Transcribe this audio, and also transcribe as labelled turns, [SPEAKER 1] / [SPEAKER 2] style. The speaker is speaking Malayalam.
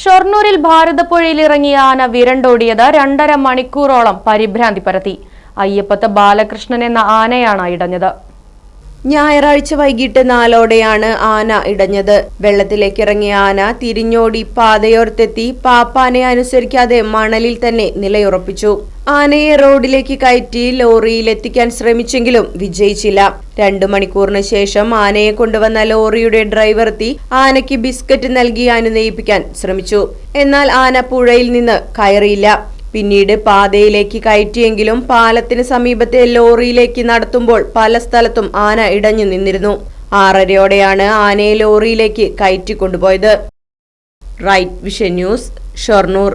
[SPEAKER 1] ഷൊർണൂരിൽ ഭാരതപ്പുഴയിലിറങ്ങിയ ആന വിരണ്ടോടിയത് രണ്ടര മണിക്കൂറോളം പരിഭ്രാന്തി പരത്തി. അയ്യപ്പത്ത് ബാലകൃഷ്ണൻ എന്ന ആനയാണ് ഇടഞ്ഞത്.
[SPEAKER 2] ഞായറാഴ്ച വൈകിട്ട് നാലോടെയാണ് ആന ഇടഞ്ഞത്. വെള്ളത്തിലേക്ക് ഇറങ്ങിയ ആന തിരിഞ്ഞോടി പാതയോർത്തെത്തി പാപ്പാനെ അനുസരിക്കാതെ മണലിൽ തന്നെ നിലയുറപ്പിച്ചു. ആനയെ റോഡിലേക്ക് കയറ്റി ലോറിയിൽ എത്തിക്കാൻ ശ്രമിച്ചെങ്കിലും വിജയിച്ചില്ല. രണ്ടു മണിക്കൂറിന് ശേഷം ആനയെ കൊണ്ടുവന്ന ലോറിയുടെ ഡ്രൈവർ എത്തി ആനയ്ക്ക് ബിസ്ക്കറ്റ് നൽകി അനുനയിപ്പിക്കാൻ ശ്രമിച്ചു. എന്നാൽ ആന പുഴയിൽ നിന്ന് കയറിയില്ല. പിന്നീട് പാതയിലേക്ക് കയറ്റിയെങ്കിലും പാലത്തിന് സമീപത്തെ ലോറിയിലേക്ക് നടത്തുമ്പോൾ പല സ്ഥലത്തും ആന ഇടഞ്ഞു നിന്നിരുന്നു. ആറരയോടെയാണ് ആനയെ ലോറിയിലേക്ക് കയറ്റിക്കൊണ്ടുപോയത് റൈറ്റ് വിഷൻ ന്യൂസ് ഷൊർണൂർ.